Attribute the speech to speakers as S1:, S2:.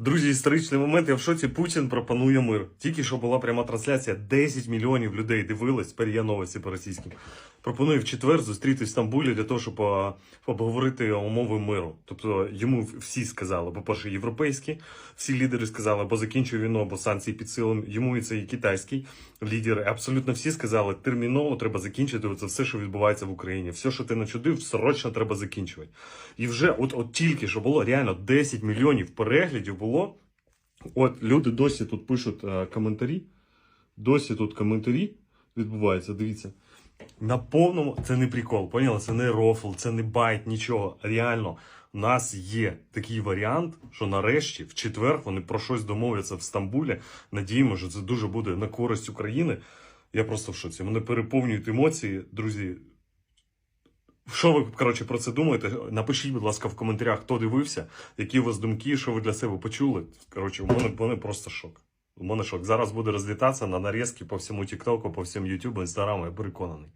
S1: Друзі, історичний момент. Я в шоці Путін пропонує мир. Тільки що була пряма трансляція. 10 мільйонів людей дивились. Тепер я новості по російським. Пропонує в четвер зустрітись в Стамбулі для того, щоб обговорити умови миру. Тобто йому всі сказали, по-перше, європейські, всі лідери сказали, або закінчує війну, або санкції під силом. Йому і це і китайський лідери. Абсолютно всі сказали, терміново треба закінчити це все, що відбувається в Україні. Все, що ти начудив, срочно треба закінчувати. І вже от, от тільки що було реально 10 мільйонів переглядів було. От люди досі тут пишуть е, коментарі. Досі тут коментарі відбуваються. Дивіться. На повному це не прикол, поняли? Це не рофл, це не байт, нічого. Реально, у нас є такий варіант, що нарешті, в четвер, вони про щось домовляться в Стамбулі. Надіємо, що це дуже буде на користь України. Я просто в шоці. Мене переповнюють емоції, друзі. Що ви коротше про це думаєте? Напишіть, будь ласка, в коментарях, хто дивився, які у вас думки, що ви для себе почули. Коротше, у мене, у мене просто шок. У мене шок. Зараз буде розлітатися на нарізки по всьому Тіктоку, по всьому Ютубу, Інстаграму, я переконаний.